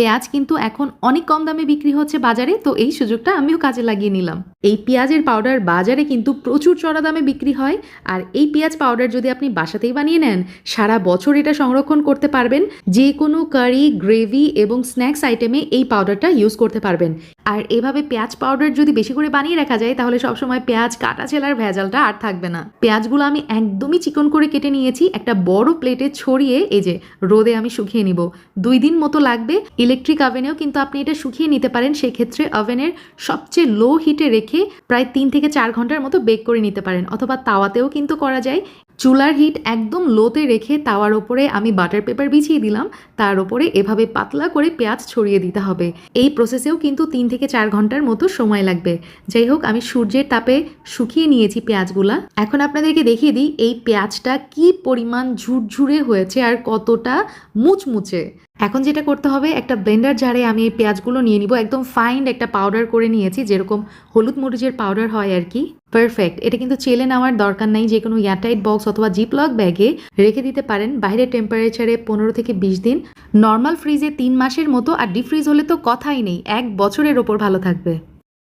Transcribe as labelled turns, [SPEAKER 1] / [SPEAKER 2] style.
[SPEAKER 1] পেঁয়াজ কিন্তু এখন অনেক কম দামে বিক্রি হচ্ছে বাজারে, তো এই সুযোগটা আমিও কাজে লাগিয়ে নিলাম। এই পেঁয়াজের পাউডার বাজারে কিন্তু প্রচুর চড়া দামে বিক্রি হয়, আর এই পেঁয়াজ পাউডার যদি আপনি বাসাতেই বানিয়ে নেন, সারা বছর এটা সংরক্ষণ করতে পারবেন। যে কোনো কারি গ্রেভি এবং স্ন্যাক্স আইটেমে এই পাউডারটা ইউজ করতে পারবেন। আর এভাবে পেঁয়াজ পাউডার যদি বেশি করে বানিয়ে রাখা যায়, তাহলে সবসময় পেঁয়াজ কাটা ছেলার ভেজালটা আর থাকবে না। পেঁয়াজগুলো আমি একদমই চিকন করে কেটে নিয়েছি, একটা বড় প্লেটে ছড়িয়ে এই যে রোদে আমি শুকিয়ে নিব। দুই দিন মতো লাগবে ইলেকট্রিক আভেনেও কিন্তু আপনি এটা শুকিয়ে নিতে পারেন। সেক্ষেত্রে ওভেনের সবচেয়ে লো হিটে রেখে প্রায় তিন থেকে চার ঘণ্টার মতো বেক করে নিতে পারেন। অথবা তাওয়াতেও কিন্তু করা যায়। চুলার হিট একদম লোতে রেখে তাওয়ার ওপরে আমি বাটার পেপার বিছিয়ে দিলাম। তার ওপরে এভাবে পাতলা করে পেঁয়াজ ছড়িয়ে দিতে হবে। এই প্রসেসেও কিন্তু তিন থেকে চার ঘণ্টার মতো সময় লাগবে। যাই হোক, আমি সূর্যের তাপে শুকিয়ে নিয়েছি পেঁয়াজগুলা। এখন আপনাদেরকে দেখিয়ে দিই এই পেঁয়াজটা কি পরিমাণ ঝুরঝুরে হয়েছে আর কতটা মুচমুচে। এখন যেটা করতে হবে, একটা ব্লেন্ডার জারে আমি এই পেঁয়াজগুলো নিয়ে নিব। একদম ফাইন একটা পাউডার করে নিয়েছি, যেরকম হলুদ মরিচের পাউডার হয় আর কি। পারফেক্ট এটা কিন্তু চেলে নেওয়ার দরকার নাই যে কোনো এয়ারটাইট বক্স অথবা জিপলক ব্যাগে রেখে দিতে পারেন। বাইরের টেম্পারেচারে পনেরো থেকে বিশ দিন। নর্মাল ফ্রিজে তিন মাসের মতো আর ডিফ্রিজ হলে তো কথাই নেই। এক বছরের ওপর ভালো থাকবে।